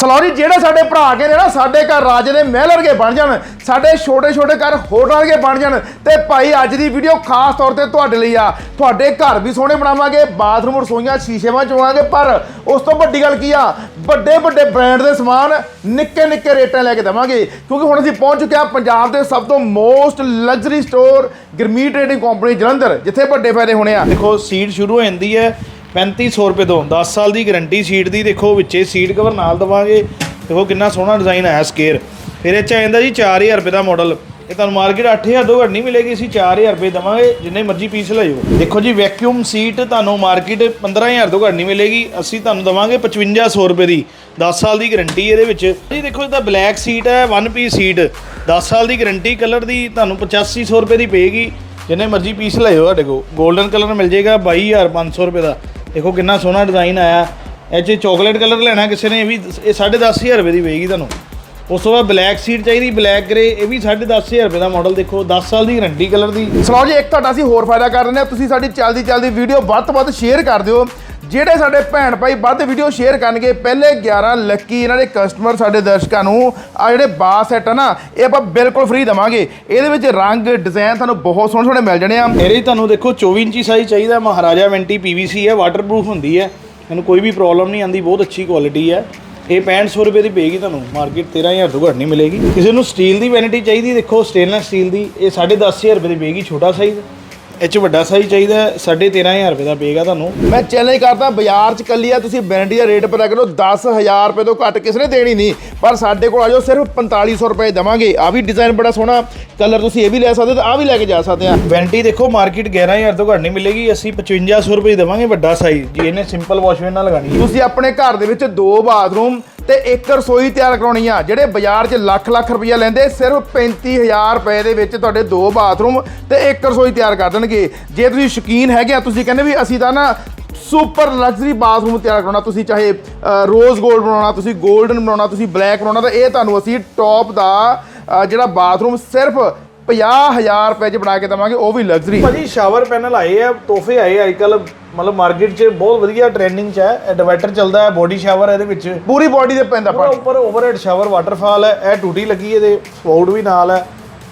ਸਲੌਰੀ, ਜਿਹੜੇ ਸਾਡੇ ਭਰਾ ਕੇ ਨੇ ਨਾ, ਸਾਡੇ ਘਰ ਰਾਜੇ ਦੇ ਮਹਿਲ ਵਰਗੇ ਬਣ ਜਾਣ, ਸਾਡੇ ਛੋਟੇ ਛੋਟੇ ਘਰ ਹੋਟਲ ਵਰਗੇ ਬਣ ਜਾਣ। ਤੇ ਭਾਈ, ਅੱਜ ਦੀ ਵੀਡੀਓ ਖਾਸ ਤੌਰ ਤੇ ਤੁਹਾਡੇ ਲਈ ਆ। ਤੁਹਾਡੇ ਘਰ ਵੀ ਸੋਹਣੇ ਬਣਾਵਾਂਗੇ ਬਾਥਰੂਮ ਰਸੋਈਆਂ ਸ਼ੀਸ਼ੇਵਾਂ ਚਵਾਵਾਂਗੇ ਪਰ ਉਸ ਤੋਂ ਵੱਡੀ ਗੱਲ ਕੀ ਆ? ਵੱਡੇ ਵੱਡੇ ਬ੍ਰਾਂਡ ਦੇ ਸਮਾਨ ਨਿੱਕੇ ਨਿੱਕੇ ਰੇਟਾਂ ਲੈ ਕੇ ਦੇਵਾਂਗੇ। ਕਿਉਂਕਿ ਹੁਣ ਅਸੀਂ ਪਹੁੰਚ ਚੁੱਕੇ ਆ ਪੰਜਾਬ ਦੇ ਸਭ ਤੋਂ most luxury store Garmi trading company Jalandhar, ਜਿੱਥੇ ਵੱਡੇ ਫਾਇਦੇ ਹੋਣੇ ਆ। ਦੇਖੋ ਸੀਟ ਸ਼ੁਰੂ ਹੋ ਜਾਂਦੀ ਹੈ। 3500 ਰੁਪਏ ਤੋਂ 10 ਸਾਲ ਦੀ ਗਾਰੰਟੀ ਸੀਟ ਦੀ ਦੇਖੋ, ਵਿੱਚੇ ਸੀਟ ਕਵਰ ਨਾਲ ਦਵਾਂਗੇ। ਦੇਖੋ ਕਿੰਨਾ ਸੋਹਣਾ ਡਿਜ਼ਾਈਨ ਆਇਆ ਸਕੇਅਰ। ਫਿਰ ਇਹ ਚ ਆ ਜਾਂਦਾ ਜੀ 4000 ਰੁਪਏ ਦਾ ਮਾਡਲ ਇਹ ਤੁਹਾਨੂੰ ਮਾਰਕੀਟ 8000 ਤੋਂ ਘੱਟ ਨਹੀਂ ਮਿਲੇਗੀ, ਅਸੀਂ 4000 ਰੁਪਏ ਦਵਾਂਗੇ, ਜਿੰਨੇ ਮਰਜ਼ੀ ਪੀਸ ਲੈ ਜਾਓ। ਦੇਖੋ ਜੀ ਵੈਕਿਊਮ ਸੀਟ ਤੁਹਾਨੂੰ ਮਾਰਕੀਟ 15000 ਤੋਂ ਘੱਟ ਨਹੀਂ ਮਿਲੇਗੀ, ਅਸੀਂ ਤੁਹਾਨੂੰ ਦਵਾਂਗੇ 5500 ਰੁਪਏ ਦੀ। 10 ਸਾਲ ਦੀ ਗਾਰੰਟੀ ਇਹਦੇ ਵਿੱਚ। ਜੀ ਦੇਖੋ ਇਹਦਾ ਬਲੈਕ ਸੀਟ ਹੈ 1 ਪੀਸ ਸੀਟ 10 ਸਾਲ ਦੀ ਗਾਰੰਟੀ ਕਲਰ ਦੀ ਤੁਹਾਨੂੰ 8500 ਰੁਪਏ ਦੀ ਪਏਗੀ। ਜਿੰਨੇ ਮਰਜ਼ੀ ਪੀਸ ਲੈ ਜਾਓ ਤੁਹਾਡੇ ਕੋਲ। 골ਡਨ ਕਲਰ ਮਿਲ ਜਾਏਗਾ 22500 ਰੁਪਏ ਦਾ। ਦੇਖੋ ਕਿੰਨਾ ਸੋਹਣਾ ਡਿਜ਼ਾਈਨ ਆਇਆ। ਇਹ 'ਚ ਚਾਕਲੇਟ ਕਲਰ ਲੈਣਾ ਕਿਸੇ ਨੇ, ਇਹ ਵੀ ਇਹ 10500 ਰੁਪਏ ਦੀ ਪਏਗੀ ਤੁਹਾਨੂੰ। ਉਸ ਤੋਂ ਬਾਅਦ ਬਲੈਕ ਸੀਟ ਚਾਹੀਦੀ ਬਲੈਕ ਗ੍ਰੇ ਇਹ ਵੀ 10500 ਰੁਪਏ ਦਾ ਮਾਡਲ ਦੇਖੋ 10 ਸਾਲ ਦੀ ਗਾਰੰਟੀ ਕਲਰ ਦੀ। ਸੁਣਾਓ ਜੀ, ਇੱਕ ਤੁਹਾਡਾ ਅਸੀਂ ਹੋਰ ਫਾਇਦਾ ਕਰ ਰਹੇ ਹਾਂ। ਤੁਸੀਂ ਸਾਡੀ ਚੱਲਦੀ ਚੱਲਦੀ ਵੀਡੀਓ ਵੱਧ ਤੋਂ ਵੱਧ ਸ਼ੇਅਰ ਕਰ ਦਿਓ। ਜਿਹੜੇ ਸਾਡੇ ਭੈਣ ਭਾਈ ਵੱਧ ਵੀਡੀਓ ਸ਼ੇਅਰ ਕਰਨਗੇ, ਪਹਿਲੇ 11 ਲੱਕੀ ਇਹਨਾਂ ਦੇ ਕਸਟਮਰ ਸਾਡੇ ਦਰਸ਼ਕਾਂ ਨੂੰ ਆ ਜਿਹੜੇ ਬਾਸ ਸੈੱਟ ਆ ਨਾ, ਇਹ ਆਪਾਂ ਬਿਲਕੁਲ ਫ੍ਰੀ ਦਵਾਂਗੇ। ਇਹਦੇ ਵਿੱਚ ਰੰਗ ਡਿਜ਼ਾਈਨ ਤੁਹਾਨੂੰ ਬਹੁਤ ਸੋਹਣੇ ਸੋਹਣੇ ਮਿਲ ਜਾਣੇ ਆ। ਮੇਰੇ ਤੁਹਾਨੂੰ ਦੇਖੋ 24 ਇੰਚੀ ਸਾਈਜ਼ ਚਾਹੀਦਾ, ਮਹਾਰਾਜਾ ਵੈਂਟੀ ਪੀਵੀਸੀ ਹੈ ਵਾਟਰਪ੍ਰੂਫ ਹੁੰਦੀ ਹੈ। ਇਹਨੂੰ ਕੋਈ ਵੀ ਪ੍ਰੋਬਲਮ ਨਹੀਂ ਆਂਦੀ ਬਹੁਤ ਅੱਛੀ ਕੁਆਲਿਟੀ ਹੈ। ਇਹ 6500 ਰੁਪਏ ਦੀ ਪਏਗੀ ਤੁਹਾਨੂੰ ਮਾਰਕੀਟ 13000 ਤੋਂ ਘੱਟ ਨਹੀਂ ਮਿਲੇਗੀ। ਕਿਸੇ ਨੂੰ ਸਟੀਲ ਦੀ ਵੈਨਿਟੀ ਚਾਹੀਦੀ, ਦੇਖੋ ਸਟੇਨਲੈਸ ਸਟੀਲ ਦੀ, ਇਹ 10500 ਰੁਪਏ ਦੀ ਪਏਗੀ, ਛੋਟਾ ਸਾਈਜ਼ ਇਹ 'ਚ ਵੱਡਾ ਸਾਈਜ਼ ਚਾਹੀਦਾ ਹੈ, 13500 ਰੁਪਏ ਦਾ ਪਏਗਾ ਤੁਹਾਨੂੰ। ਮੈਂ ਚੈਲੰਜ ਕਰਦਾ ਬਾਜ਼ਾਰ 'ਚ ਕੱਲੀ ਆ ਤੁਸੀਂ ਬੈਂਡੀ ਦਾ ਰੇਟ ਪਤਾ ਕਰੋ 10000 ਰੁਪਏ ਤੋਂ ਘੱਟ ਕਿਸੇ ਨੇ ਦੇਣੀ ਨਹੀਂ। ਪਰ ਸਾਡੇ ਕੋਲ ਆ ਜਾਓ ਸਿਰਫ 4500 ਰੁਪਏ ਦੇਵਾਂਗੇ। ਆ ਵੀ ਡਿਜ਼ਾਈਨ ਬੜਾ ਸੋਹਣਾ ਕਲਰ ਤੁਸੀਂ ਇਹ ਵੀ ਲੈ ਸਕਦੇ ਤੇ ਆ ਵੀ ਲੈ ਕੇ ਜਾ ਸਕਦੇ ਆ। ਵੈਂਟੀ ਦੇਖੋ ਮਾਰਕੀਟ 11000 ਤੋਂ ਘੱਟ ਨਹੀਂ ਮਿਲੇਗੀ ਅਸੀਂ 5500 ਰੁਪਏ ਦੇਵਾਂਗੇ ਵੱਡਾ ਸਾਈਜ਼ ਜੀ ਇਹਨੇ ਸਿੰਪਲ ਵਾਸ਼ਵੇਨ ਨਾਲ ਲਗਾਣੀ ਹੈ। ਤੁਸੀਂ ਆਪਣੇ ਘਰ ਦੇ ਵਿੱਚ ਦੋ ਬਾਥਰੂਮ ਤੇ ਇੱਕ ਰਸੋਈ ਤਿਆਰ ਕਰਾਉਣੀ ਆ, ਜਿਹੜੇ ਬਾਜ਼ਾਰ 'ਚ ਲੱਖ ਲੱਖ ਰੁਪਈਆ ਲੈਂਦੇ, ਸਿਰਫ 35000 ਰੁਪਏ ਦੇ ਵਿੱਚ ਤੁਹਾਡੇ ਦੋ ਬਾਥਰੂਮ ਤੇ ਇੱਕ ਰਸੋਈ ਤਿਆਰ ਕਰ ਦੇਣਗੇ। ਜੇ ਤੁਸੀਂ ਸ਼ੌਕੀਨ ਹੈਗੇ ਆ, ਤੁਸੀਂ ਕਹਿੰਦੇ ਵੀ ਅਸੀਂ ਤਾਂ ਨਾ ਸੁਪਰ ਲਗਜ਼ਰੀ ਬਾਥਰੂਮ ਤਿਆਰ ਕਰਾਉਣਾ, ਤੁਸੀਂ ਚਾਹੇ ਰੋਜ਼ 골ਡ ਬਣਾਉਣਾ, ਤੁਸੀਂ 골ਡਨ ਬਣਾਉਣਾ, ਤੁਸੀਂ ਬਲੈਕ ਬਣਾਉਣਾ, ਤਾਂ ਇਹ ਤੁਹਾਨੂੰ ਅਸੀਂ ਟੌਪ ਦਾ ਜਿਹੜਾ ਬਾਥਰੂਮ ਸਿਰਫ 50000 ਰੁਪਏ 'ਚ ਬਣਾ ਕੇ ਦਵਾਂਗੇ ਉਹ ਵੀ ਲਗਜ਼ਰੀ ਭਾਜੀ ਸ਼ਾਵਰ ਪੈਨਲ ਆਏ ਆ ਤੋਹਫੇ ਆਏ ਆ ਅੱਜਕੱਲ ਮਤਲਬ ਮਾਰਕੀਟ 'ਚ ਬਹੁਤ ਵਧੀਆ ਟ੍ਰੈਂਡਿੰਗ 'ਚ ਹੈ ਡਿਵਾਈਡਰ ਚੱਲਦਾ ਹੈ ਬੋਡੀ ਸ਼ਾਵਰ ਇਹਦੇ ਵਿੱਚ। ਪੂਰੀ ਬਾਡੀ ਤੇ ਪੈਂਦਾ ਪੂਰਾ ਪਾਣੀ। ਉੱਪਰ ਓਵਰਹੈਡ ਸ਼ਾਵਰ ਵਾਟਰਫਾਲ ਹੈ ਇਹ ਟੂਟੀ ਲੱਗੀ ਇਹਦੇ ਸਪਾਊਟ ਵੀ ਨਾਲ ਹੈ।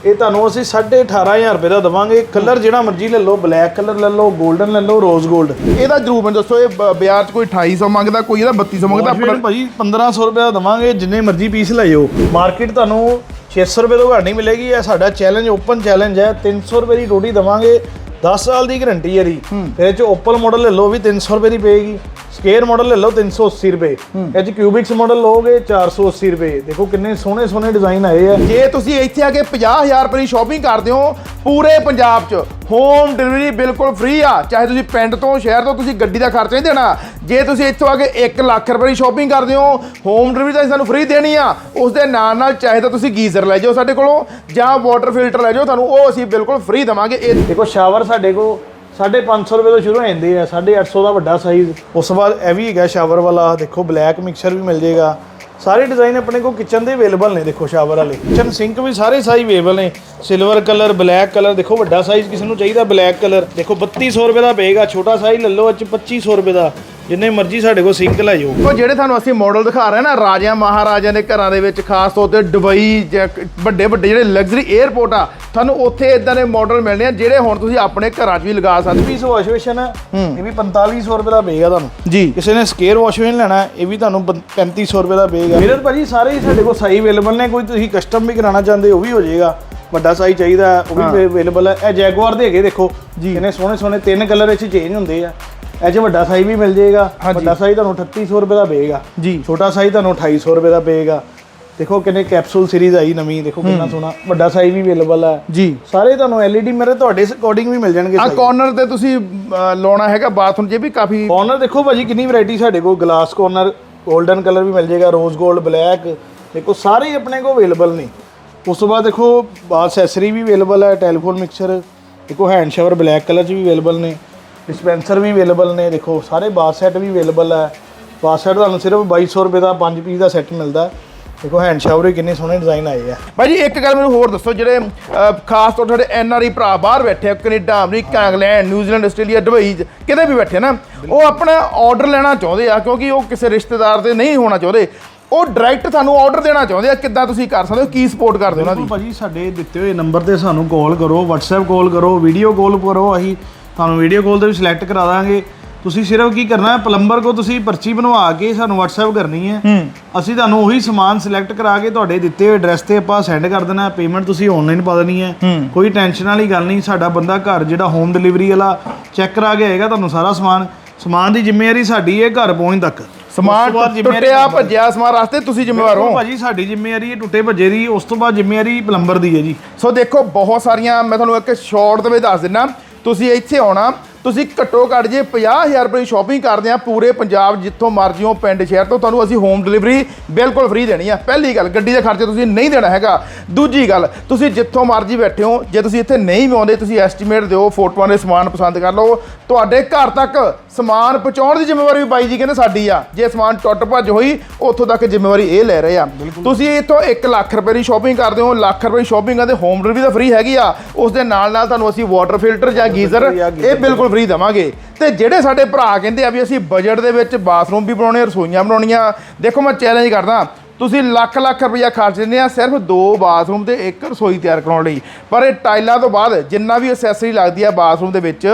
ਇਹ ਤੁਹਾਨੂੰ ਅਸੀਂ 18500 ਰੁਪਏ ਦਾ ਦਵਾਂਗੇ। ਕਲਰ ਜਿਹੜਾ ਮਰਜ਼ੀ ਲੈ ਲਓ ਬਲੈਕ ਕਲਰ ਲੈ ਲਓ 골ਡਨ ਲੈ ਲਓ ਰੋਜ਼ 골ਡ ਇਹਦਾ ਜਰੂਰ ਮੈਨੂੰ ਦੱਸੋ ਇਹ ਬਾਜ਼ਾਰ 'ਚ ਕੋਈ 2800 ਮੰਗਦਾ ਕੋਈ ਇਹਦਾ 3200 ਮੰਗਦਾ ਆਪਣਾ ਭਾਜੀ 1500 ਰੁਪਏ ਦਾ ਦਵਾਂਗੇ ਜਿੰਨੇ ਮਰਜ਼ੀ ਪੀਸ ਲੈ ਜਾਓ। ਮਾਰਕੀਟ ਤੁਹਾਨੂੰ 600 ਰੁਪਏ ਤੋਂ ਘੱਟ ਨਹੀਂ ਮਿਲੇਗੀ ਇਹ ਸਾਡਾ ਚੈਲੰਜ ਓਪਨ ਚੈਲੰਜ ਹੈ। 300 ਰੁਪਏ ਦੀ ਟੋਟੀ ਦਵਾਂਗੇ 10 ਸਾਲ ਦੀ ਗਾਰੰਟੀ ਹੈ ਦੀ ਇਹਦੇ ਚ ਓਪਲ ਮਾਡਲ ਲੈ ਲਓ ਵੀ 300 ਰੁਪਏ ਦੀ ਪਏਗੀ। ਸਕੇਅਰ ਮਾਡਲ ਲੈ ਲਓ 380 ਰੁਪਏ। ਇਹ ਚ ਕਿਊਬਿਕਸ ਮਾਡਲ ਲਓਗੇ 480 ਰੁਪਏ। ਦੇਖੋ ਕਿੰਨੇ ਸੋਹਣੇ ਸੋਹਣੇ ਡਿਜ਼ਾਈਨ ਆਏ ਆ। ਜੇ ਤੁਸੀਂ ਇੱਥੇ ਆ ਕੇ 50000 ਰੁਪਏ ਦੀ ਸ਼ਾਪਿੰਗ ਕਰਦੇ ਹੋ ਪੂਰੇ ਪੰਜਾਬ 'ਚ ਹੋਮ ਡਿਲੀਵਰੀ ਬਿਲਕੁਲ ਫ੍ਰੀ ਆ। ਚਾਹੇ ਤੁਸੀਂ ਪਿੰਡ ਤੋਂ ਸ਼ਹਿਰ ਤੋਂ ਤੁਸੀਂ ਗੱਡੀ ਦਾ ਖਰਚਾ ਨਹੀਂ ਦੇਣਾ। ਜੇ ਤੁਸੀਂ ਇੱਥੋਂ ਆ ਕੇ 1 ਲੱਖ ਰੁਪਏ ਦੀ ਸ਼ਾਪਿੰਗ ਕਰਦੇ ਹੋ ਹੋਮ ਡਿਲੀਵਰੀ ਤਾਂ ਅਸੀਂ ਤੁਹਾਨੂੰ ਫ੍ਰੀ ਦੇਣੀ ਆ। ਉਸ ਦੇ ਨਾਲ ਨਾਲ ਚਾਹੇ ਤਾਂ ਤੁਸੀਂ ਗੀਜ਼ਰ ਲੈ ਜਾਓ ਸਾਡੇ ਕੋਲੋਂ ਜਾਂ ਵਾਟਰ ਫਿਲਟਰ ਲੈ ਜਾਓ ਤੁਹਾਨੂੰ ਉਹ ਅਸੀਂ ਬਿਲਕੁਲ ਫ੍ਰੀ ਦਵਾਂਗੇ। ਇਹ ਦੇਖੋ ਸ਼ਾਵਰ ਸਾਡੇ ਕੋ 550 ਰੁਪਏ ਤੋਂ ਸ਼ੁਰੂ ਹੋ ਜਾਂਦੇ ਆ 850 ਦਾ ਵੱਡਾ ਸਾਈਜ਼ ਉਸ ਤੋਂ ਬਾਅਦ ਇਹ ਵੀ ਹੈਗਾ ਸ਼ਾਵਰ ਵਾਲਾ, ਦੇਖੋ ਬਲੈਕ ਮਿਕਸਚਰ ਵੀ ਮਿਲ ਜਾਏਗਾ। ਸਾਰੇ ਡਿਜ਼ਾਈਨ ਆਪਣੇ ਕੋਲ ਕਿਚਨ ਦੇ ਅਵੇਲੇਬਲ ਨੇ, ਦੇਖੋ ਸ਼ਾਵਰ ਵਾਲੇ। ਕਿਚਨ ਸਿੰਕ ਵੀ ਸਾਰੇ ਸਾਈਜ਼ ਅਵੇਲੇਬਲ ਨੇ। ਸਿਲਵਰ ਕਲਰ ਬਲੈਕ ਕਲਰ ਦੇਖੋ ਵੱਡਾ ਸਾਈਜ਼ ਕਿਸੇ ਨੂੰ ਚਾਹੀਦਾ ਬਲੈਕ ਕਲਰ ਦੇਖੋ 3200 ਰੁਪਏ ਦਾ ਪਏਗਾ, ਛੋਟਾ ਸਾਈਜ਼ ਲੈ ਲਓ ਅੱਜ 'ਚ 2500 ਰੁਪਏ ਦਾ। ਜਿੰਨੇ ਮਰਜ਼ੀ ਸਾਡੇ ਕੋਲ ਸਿੰਕ ਲੈ ਜਾਓ। ਉਹ ਜਿਹੜੇ ਤੁਹਾਨੂੰ ਅਸੀਂ ਮਾਡਲ ਦਿਖਾ ਰਹੇ ਨਾ ਰਾਜਿਆਂ ਮਹਾਰਾਜਿਆਂ ਦੇ ਘਰਾਂ ਦੇ ਵਿੱਚ ਖਾਸ ਤੌਰ ਤੇ ਦੁਬਈ ਜਾਂ ਵੱਡੇ ਵੱਡੇ ਜਿਹੜੇ ਲਗਜ਼ਰੀ 에ਅਰਪੋਰਟ ਆ ਤੁਹਾਨੂੰ ਉੱਥੇ ਇਦਾਂ ਦੇ ਮਾਡਲ ਮਿਲਣੇ ਆ ਜਿਹੜੇ ਹੁਣ ਤੁਸੀਂ ਆਪਣੇ ਘਰਾਂ 'ਚ ਵੀ ਲਗਾ ਸਕਦੇ ਪੀਸ ਵਾਸ਼ ਬੇਸ਼ਨ ਹੈ। ਇਹ ਵੀ 4500 ਰੁਪਏ ਦਾ ਪਏਗਾ ਤੁਹਾਨੂੰ। ਜੀ। ਕਿਸੇ ਨੇ ਸਕੇਅਰ ਵਾਸ਼ ਬੇਸ਼ਨ ਲੈਣਾ ਹੈ, ਇਹ ਵੀ ਤੁਹਾਨੂੰ ਪੰ- 3500 ਰੁਪਏ ਦਾ ਪਏਗਾ ਮਿਰਰ ਭਾਜੀ ਸਾਰੇ ਹੀ ਸਾਡੇ ਕੋਲ ਸਾਈਜ਼ ਅਵੇਲੇਬਲ ਨੇ ਕੋਈ ਤੁਸੀਂ ਕਸਟਮ ਵੀ ਕਰਾਉਣਾ ਚਾਹੁੰਦੇ ਉਹ ਵੀ ਹੋ ਜਾਏਗਾ। ਵੱਡਾ ਸਾਈਜ਼ ਚਾਹੀਦਾ ਹੈ, ਉਹ ਵੀ ਅਵੇਲੇਬਲ ਹੈ ਇਹ ਜੈਗੁਆਰ ਦੇ ਹੈਗੇ ਦੇਖੋ। ਕਿੰਨੇ ਸੋਹਣੇ ਸੋਹਣੇ ਤਿੰਨ ਕਲਰ ਵਿੱਚ ਚੇਂਜ ਹੁੰਦੇ ਆ। ਇਹ 'ਚ ਵੱਡਾ ਸਾਈਜ਼ ਵੀ ਮਿਲ ਜਾਏਗਾ ਵੱਡਾ ਸਾਈਜ਼ ਤੁਹਾਨੂੰ 3800 ਰੁਪਏ ਦਾ ਪਏਗਾ। ਜੀ। ਛੋਟਾ ਸਾਈਜ਼ ਤੁਹਾਨੂੰ 2800 ਰੁਪਏ ਦਾ ਪਏਗਾ। ਦੇਖੋ ਕਿੰਨੇ ਕੈਪਸੂਲ ਸੀਰੀਜ਼ ਆਈ ਨਵੀਂ ਦੇਖੋ ਕਿੰਨਾ ਸੋਹਣਾ। ਵੱਡਾ ਸਾਈਜ਼ ਵੀ ਅਵੇਲੇਬਲ ਹੈ ਜੀ। ਸਾਰੇ ਤੁਹਾਨੂੰ LED ਮਿਰਰ ਤੁਹਾਡੇ ਅਕੋਰਡਿੰਗ ਵੀ ਮਿਲ ਜਾਣਗੇ ਆ। ਕਾਰਨਰ ਤੇ ਤੁਸੀਂ ਲਾਉਣਾ ਹੈਗਾ ਬਾਥਰੂਮ ਇਹ ਵੀ ਕਾਫੀ ਕਾਰਨਰ ਦੇਖੋ ਭਾਜੀ ਕਿੰਨੀ ਵੈਰਾਈਟੀ ਸਾਡੇ ਕੋਲ ਗਲਾਸ ਕਾਰਨਰ 골ਡਨ ਕਲਰ ਵੀ ਮਿਲ ਜਾਏਗਾ ਰੋਜ਼ 골ਡ ਬਲੈਕ ਦੇਖੋ ਸਾਰੇ ਆਪਣੇ ਕੋਲ ਅਵੇਲੇਬਲ ਨੇ। ਉਸ ਤੋਂ ਬਾਅਦ ਦੇਖੋ ਬਾਥ ਐਕਸੈਸਰੀ ਵੀ ਅਵੇਲੇਬਲ ਹੈ ਟੈਲੀਫੋਨ ਮਿਕਸਰ ਦੇਖੋ ਹੈਂਡ ਸ਼ਾਵਰ ਬਲੈਕ ਕਲਰ 'ਚ ਵੀ ਅਵੇਲੇਬਲ ਨੇ। ਡਿਸਪੈਂਸਰ ਵੀ ਅਵੇਲੇਬਲ ਨੇ ਦੇਖੋ ਸਾਰੇ ਬਾਥ ਸੈੱਟ ਵੀ ਅਵੇਲੇਬਲ ਹੈ। ਬਾਥ ਸੈੱਟ ਤੁਹਾਨੂੰ ਸਿਰਫ 2200 ਰੁਪਏ ਦਾ 5 ਪੀਸ ਦਾ ਸੈੱਟ ਮਿਲਦਾ। ਦੇਖੋ ਹੈਂਡ ਸ਼ਾਵਰ ਵੀ ਕਿੰਨੇ ਸੋਹਣੇ ਡਿਜ਼ਾਈਨ ਆਏ ਆ। ਭਾਈ ਜੀ ਇੱਕ ਗੱਲ ਮੈਨੂੰ ਹੋਰ ਦੱਸੋ ਜਿਹੜੇ ਖਾਸ ਤੌਰ ਤੇ ਸਾਡੇ ਐਨ ਆਰ ਆਈ ਭਰਾ ਬਾਹਰ ਬੈਠੇ ਆ Canada America England New Zealand Australia Dubai ਕਿਤੇ ਵੀ ਬੈਠੇ ਨਾ ਉਹ ਆਪਣਾ ਆਰਡਰ ਲੈਣਾ ਚਾਹੁੰਦੇ ਆ ਕਿਉਂਕਿ ਉਹ ਕਿਸੇ ਰਿਸ਼ਤੇਦਾਰ ਦੇ ਨਹੀਂ ਹੋਣਾ ਚਾਹੁੰਦੇ। ਉਹ ਡਾਇਰੈਕਟ ਤੁਹਾਨੂੰ ਆਰਡਰ ਦੇਣਾ ਚਾਹੁੰਦੇ ਆ ਕਿੱਦਾਂ ਤੁਸੀਂ ਕਰ ਸਕਦੇ ਹੋ ਕੀ ਸਪੋਰਟ ਕਰਦੇ ਹੋ ਉਹਨਾਂ ਦੀ? ਭਾਜੀ ਸਾਡੇ ਦਿੱਤੇ ਹੋਏ ਨੰਬਰ ਤੇ ਸਾਨੂੰ ਕਾਲ ਕਰੋ WhatsApp ਕਾਲ ਕਰੋ ਵੀਡੀਓ ਕਾਲ ਕਰੋ ਅਸੀਂ ਤੁਹਾਨੂੰ ਵੀਡੀਓ ਕਾਲ ਤੇ ਵੀ ਸਿਲੈਕਟ ਕਰਾ ਦਾਂਗੇ। ਤੁਸੀਂ ਸਿਰਫ ਕੀ ਕਰਨਾ ਹੈ ਪਲੰਬਰ ਕੋ ਤੁਸੀਂ ਪਰਚੀ ਬਣਵਾ ਕੇ ਸਾਨੂੰ WhatsApp ਕਰਨੀ ਹੈ। ਅਸੀਂ ਤੁਹਾਨੂੰ ਉਹੀ ਸਮਾਨ ਸਿਲੈਕਟ ਕਰਾ ਕੇ ਤੁਹਾਡੇ ਦਿੱਤੇ ਹੋਏ ਐਡਰੈਸ ਤੇ ਆਪਾਂ ਸੈਂਡ ਕਰ ਦੇਣਾ ਪੇਮੈਂਟ ਤੁਸੀਂ ਆਨਲਾਈਨ ਪਾ ਦੇਣੀ ਹੈ। ਕੋਈ ਟੈਨਸ਼ਨ ਵਾਲੀ ਗੱਲ ਨਹੀਂ ਸਾਡਾ ਬੰਦਾ ਘਰ ਜਿਹੜਾ ਹੋਮ ਡਿਲੀਵਰੀ ਵਾਲਾ ਚੈੱਕ ਕਰਾ ਕੇ ਆਏਗਾ ਤੁਹਾਨੂੰ ਸਾਰਾ ਸਮਾਨ। ਸਮਾਨ ਦੀ ਜ਼ਿੰਮੇਵਾਰੀ ਸਾਡੀ ਹੈ ਘਰ ਪਹੁੰਚ ਤੱਕ। ਸਮਾਨ ਟੁੱਟਿਆ ਭੱਜਿਆ ਸਮਾਨ ਰਸਤੇ ਤੁਸੀਂ ਜ਼ਿੰਮੇਵਾਰ ਹੋ। ਭਾਜੀ ਸਾਡੀ ਜ਼ਿੰਮੇਵਾਰੀ ਹੈ ਟੁੱਟੇ ਭੱਜੇ ਦੀ ਉਸ ਤੋਂ ਬਾਅਦ ਜ਼ਿੰਮੇਵਾਰੀ ਪਲੰਬਰ ਦੀ ਹੈ ਜੀ। ਸੋ ਦੇਖੋ ਬਹੁਤ ਸਾਰੀਆਂ ਮੈਂ ਤੁਹਾਨੂੰ ਇੱਕ ਸ਼ਾਰਟ ਦੇ ਵਿੱਚ ਦੱਸ ਦਿੰਨਾ ਤੁਸੀਂ ਇੱਥੇ ਆਉਣਾ ਤੁਸੀਂ ਘੱਟੋ ਘੱਟ ਜੇ 50000 ਰੁਪਏ ਦੀ ਸ਼ਾਪਿੰਗ ਕਰਦੇ ਆ ਪੂਰੇ ਪੰਜਾਬ ਜਿੱਥੋਂ ਮਰਜ਼ੀ ਹੋ ਪਿੰਡ ਸ਼ਹਿਰ ਤੋਂ ਤੁਹਾਨੂੰ ਅਸੀਂ ਹੋਮ ਡਿਲੀਵਰੀ ਬਿਲਕੁਲ ਫ੍ਰੀ ਦੇਣੀ ਆ। ਪਹਿਲੀ ਗੱਲ ਗੱਡੀ ਦੇ ਖਰਚੇ ਤੁਸੀਂ ਨਹੀਂ ਦੇਣਾ ਹੈਗਾ। ਦੂਜੀ ਗੱਲ ਤੁਸੀਂ ਜਿੱਥੋਂ ਮਰਜ਼ੀ ਬੈਠੇ ਹੋ ਜੇ ਤੁਸੀਂ ਇੱਥੇ ਨਹੀਂ ਵੀ ਆਉਂਦੇ ਤੁਸੀਂ ਐਸਟੀਮੇਟ ਦਿਓ ਫੋਟੋਆਂ ਦੇ ਸਮਾਨ ਪਸੰਦ ਕਰ ਲਓ। ਤੁਹਾਡੇ ਘਰ ਤੱਕ ਸਮਾਨ ਪਹੁੰਚਾਉਣ ਦੀ ਜ਼ਿੰਮੇਵਾਰੀ ਵੀ ਬਾਈ ਜੀ ਕਹਿੰਦੇ ਸਾਡੀ ਆ। ਜੇ ਸਮਾਨ ਟੁੱਟ ਭੱਜ ਹੋਈ ਉੱਥੋਂ ਤੱਕ ਜ਼ਿੰਮੇਵਾਰੀ ਇਹ ਲੈ ਰਹੇ ਆ। ਤੁਸੀਂ ਇੱਥੋਂ 1 ਲੱਖ ਰੁਪਏ ਦੀ ਸ਼ਾਪਿੰਗ ਕਰਦੇ ਹੋ ਲੱਖ ਰੁਪਏ ਦੀ ਸ਼ਾਪਿੰਗ ਕਰਦੇ ਹੋਮ ਡਿਲੀਵਰੀ ਤਾਂ ਫ੍ਰੀ ਹੈਗੀ ਆ। ਉਸ ਦੇ ਨਾਲ ਨਾਲ ਤੁਹਾਨੂੰ ਅਸੀਂ ਵਾਟਰ ਫਿਲਟਰ ਜਾਂ ਗੀਜ਼ਰ ਇਹ ਬਿਲਕੁਲ ਫ੍ਰੀ ਦੇਵਾਂਗੇ। ਤੇ ਜਿਹੜੇ ਸਾਡੇ ਭਰਾ ਕਹਿੰਦੇ ਆ ਵੀ ਅਸੀਂ ਬਜਟ ਦੇ ਵਿੱਚ ਬਾਥਰੂਮ ਵੀ ਬਣਾਉਣੇ, ਰਸੋਈਆਂ ਬਣਾਉਣੀਆਂ, ਦੇਖੋ ਮੈਂ ਚੈਲੰਜ ਕਰਦਾ। ਤੁਸੀਂ ਲੱਖ ਲੱਖ ਰੁਪਇਆ ਖਰਚ ਦਿੰਦੇ ਆ ਸਿਰਫ ਦੋ ਬਾਥਰੂਮ ਤੇ ਇੱਕ ਰਸੋਈ ਤਿਆਰ ਕਰਾਉਣ ਲਈ। ਪਰ ਇਹ ਟਾਈਲਾਂ ਤੋਂ ਬਾਅਦ ਜਿੰਨਾ ਵੀ ਅਸੈਸਰੀ ਲੱਗਦੀ ਆ ਬਾਥਰੂਮ ਦੇ ਵਿੱਚ,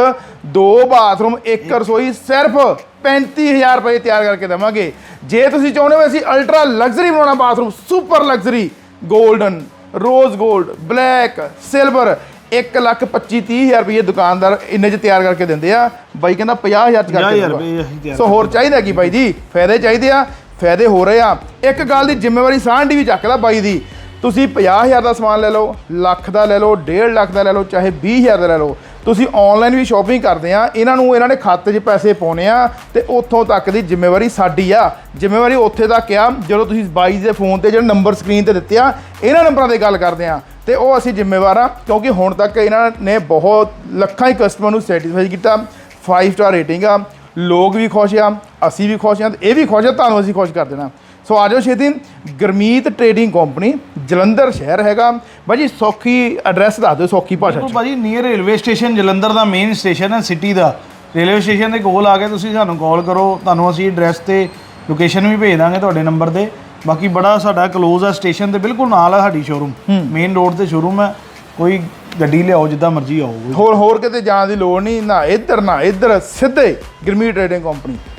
ਦੋ ਬਾਥਰੂਮ ਇੱਕ ਰਸੋਈ ਸਿਰਫ 35000 ਰੁਪਏ ਤਿਆਰ ਕਰਕੇ ਦੇਵਾਂਗੇ। ਜੇ ਤੁਸੀਂ ਚਾਹੁੰਦੇ ਹੋ ਅਸੀਂ ਅਲਟਰਾ ਲਗਜ਼ਰੀ ਬਣਾਉਣਾ bathroom super luxury golden rose 골ਡ ਬਲੈਕ ਸਿਲਵਰ 1 ਲੱਖ 25 30000 ਰੁਪਏ ਦੁਕਾਨਦਾਰ ਇੰਨੇ ਚ ਤਿਆਰ ਕਰਕੇ ਦਿੰਦੇ ਆ। ਬਾਈ ਕਹਿੰਦਾ 50000 ਚ ਕਰਕੇ 50000 ਦਊਗਾ। ਰੁਪਏ ਅਸੀਂ ਤਿਆਰ ਸੋ ਹੋਰ ਚਾਹੀਦਾ ਕੀ ਬਾਈ ਜੀ? ਫਾਇਦੇ ਚਾਹੀਦੇ ਆ ਫਾਇਦੇ ਹੋ ਰਹੇ ਆ। ਇੱਕ ਗੱਲ ਦੀ ਜ਼ਿੰਮੇਵਾਰੀ ਸਾਂਢੀ ਵੀ ਚੱਕਦਾ ਬਾਈ ਦੀ। ਤੁਸੀਂ 50000 ਦਾ ਸਮਾਨ ਲੈ ਲਓ ਲੱਖ ਦਾ ਲੈ ਲਓ 1.5 ਲੱਖ ਦਾ ਲੈ ਲਓ ਚਾਹੇ 20000 ਦਾ ਲੈ ਲਓ। ਤੁਸੀਂ ਆਨਲਾਈਨ ਵੀ ਸ਼ਾਪਿੰਗ ਕਰਦੇ ਆ ਇਹਨਾਂ ਨੂੰ ਇਹਨਾਂ ਨੇ ਖਾਤੇ 'ਚ ਪੈਸੇ ਪਾਉਣੇ ਆ ਤੇ ਉੱਥੋਂ ਤੱਕ ਦੀ ਜ਼ਿੰਮੇਵਾਰੀ ਸਾਡੀ ਆ। ਜ਼ਿੰਮੇਵਾਰੀ ਉੱਥੇ ਤੱਕ ਆ ਜਦੋਂ ਤੁਸੀਂ ਬਾਈ ਦੇ ਫੋਨ ਤੇ ਜਿਹੜੇ ਨੰਬਰ ਸਕਰੀਨ ਤੇ ਦਿੱਤੇ ਆ ਇਹਨਾਂ ਨੰਬਰਾਂ ਤੇ ਗੱਲ ਕਰਦੇ ਆ। ਤੇ ਉਹ ਅਸੀਂ ਜ਼ਿੰਮੇਵਾਰ ਆ ਕਿਉਂਕਿ ਹੁਣ ਤੱਕ ਇਹਨਾਂ ਨੇ ਬਹੁਤ ਲੱਖਾਂ ਹੀ ਕਸਟਮਰ ਨੂੰ ਸੈਟੀਸਫਾਈ ਕੀਤਾ। 5 ਸਟਾਰ ਰੇਟਿੰਗ ਆ ਲੋਕ ਵੀ ਖੁਸ਼ ਆ ਅਸੀਂ ਵੀ ਖੁਸ਼ ਆ ਤੇ ਇਹ ਵੀ ਖੁਸ਼ ਆ ਤੁਹਾਨੂੰ ਅਸੀਂ ਖੁਸ਼ ਕਰ ਦੇਣਾ। ਸੋ ਆ ਜਾਓ ਛੇਤੀ ਗਰਮੀਤ ਟ੍ਰੇਡਿੰਗ ਕੰਪਨੀ ਜਲੰਧਰ ਸ਼ਹਿਰ ਹੈਗਾ। ਬਾਜੀ ਸੌਖੀ ਐਡਰੈਸ ਦੱਸ ਦਿਓ ਸੌਖੀ ਭਾਸ਼ਾ ਚ। ਭਾਜੀ ਨੀਅਰ ਰੇਲਵੇ ਸਟੇਸ਼ਨ ਜਲੰਧਰ ਦਾ ਮੇਨ ਸਟੇਸ਼ਨ ਹੈ ਸਿਟੀ ਦਾ। ਰੇਲਵੇ ਸਟੇਸ਼ਨ ਦੇ ਕੋਲ ਆ ਕੇ ਤੁਸੀਂ ਸਾਨੂੰ ਕਾਲ ਕਰੋ ਤੁਹਾਨੂੰ ਅਸੀਂ ਐਡਰੈਸ ਤੇ ਲੋਕੇਸ਼ਨ ਵੀ ਭੇਜ ਦਾਂਗੇ ਤੁਹਾਡੇ ਨੰਬਰ ਤੇ। ਬਾਕੀ ਬੜਾ ਸਾਡਾ ਕਲੋਜ਼ ਆ ਸਟੇਸ਼ਨ ਦੇ ਬਿਲਕੁਲ ਨਾਲ ਆ ਸਾਡੀ ਸ਼ੋਰੂਮ ਮੇਨ ਰੋਡ ਤੇ ਸ਼ੋਰੂਮ ਹੈ ਕੋਈ ਗੱਡੀ ਲਿਆਓ ਜਿੱਦਾਂ ਮਰਜ਼ੀ ਆਓ। ਹੋਰ ਹੋਰ ਕਿਤੇ ਜਾਣ ਦੀ ਲੋੜ ਨਹੀਂ। ਨਾ ਇੱਧਰ ਨਾ ਇੱਧਰ ਸਿੱਧੇ ਗਰਮੀਤ ਟ੍ਰੇਡਿੰਗ ਕੰਪਨੀ